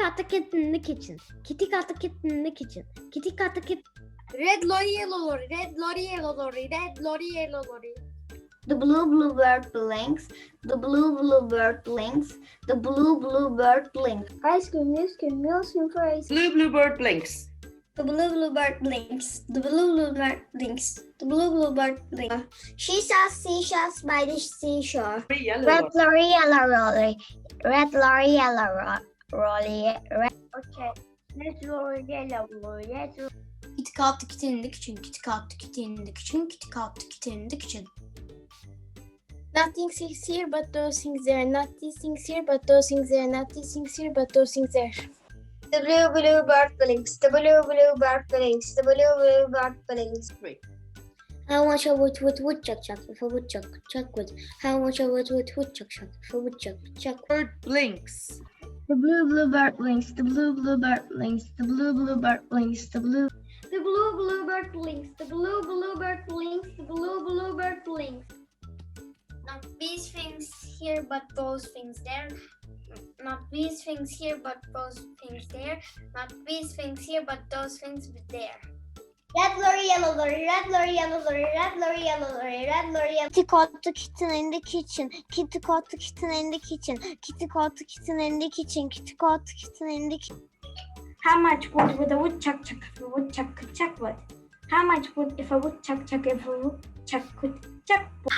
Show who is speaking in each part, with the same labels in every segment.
Speaker 1: got the kitten in the kitchen. Kitty got the kitten in the kitchen. Kitty got the kitten.
Speaker 2: Red lorry, yellow lorry, red lorry, yellow lorry, red lorry, yellow lorry.
Speaker 3: The blue blue bird blinks. The blue blue bird blinks. The blue blue bird blinks.
Speaker 2: Ice cream, ice cream, ice cream for ice
Speaker 4: Blue blue bird blinks.
Speaker 3: The blue blue bird blinks. The blue blue bird blinks. The blue bluebird blinks. She saw seashells by the seashore. Red
Speaker 4: lorry.
Speaker 3: lorry, yellow lorry. Red lorry, yellow ro- lorry. Red.
Speaker 2: Okay. Red lorry, yellow lorry, red lorry.
Speaker 5: Kitty got the kitten in the kitchen. Kitty got the kitten in the kitchen. Kitty got the kitten in the kitchen.
Speaker 2: Nothing things here but those things there. Nothing things here but those things there. Nothing things here but those things there.
Speaker 3: The blue bluebird blinks. The blue bluebird blinks. The blue bluebird blinks.
Speaker 1: How much a wood wood woodchuck chuck if a woodchuck chuck wood? How much a wood wood woodchuck chuck if a woodchuck chuck
Speaker 4: Bird blinks.
Speaker 3: The blue bluebird blinks. The blue bluebird blinks. The blue bluebird blinks. The blue.
Speaker 2: The blue bluebird blinks. The blue bluebird blinks. The blue bluebird blinks. Not these things here, but those things there. Not these things here, but those things there. Not these things here, but those things there.
Speaker 3: Red lorry, yellow lorry. Red lorry, yellow lorry. Red lorry, yellow lorry. Red lorry, yellow.
Speaker 6: Kitty caught the kitten in the kitchen. Kitty caught the kitten in the kitchen. Kitty caught the kitten in the kitchen. Kitty caught the kitten in the kitchen.
Speaker 2: How much wood would a woodchuck chuck if a woodchuck could chuck wood? How much wood if a woodchuck chuck if a woodchuck could chuck wood?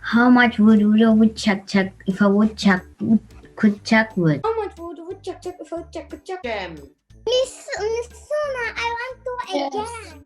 Speaker 7: How much wood would a woodchuck chuck if a woodchuck would- could chuck wood?
Speaker 2: How much would a woodchuck chuck if a woodchuck could chuck?
Speaker 4: Gem.
Speaker 3: Miss, Miss Suna, I want to
Speaker 2: Yes.
Speaker 3: again.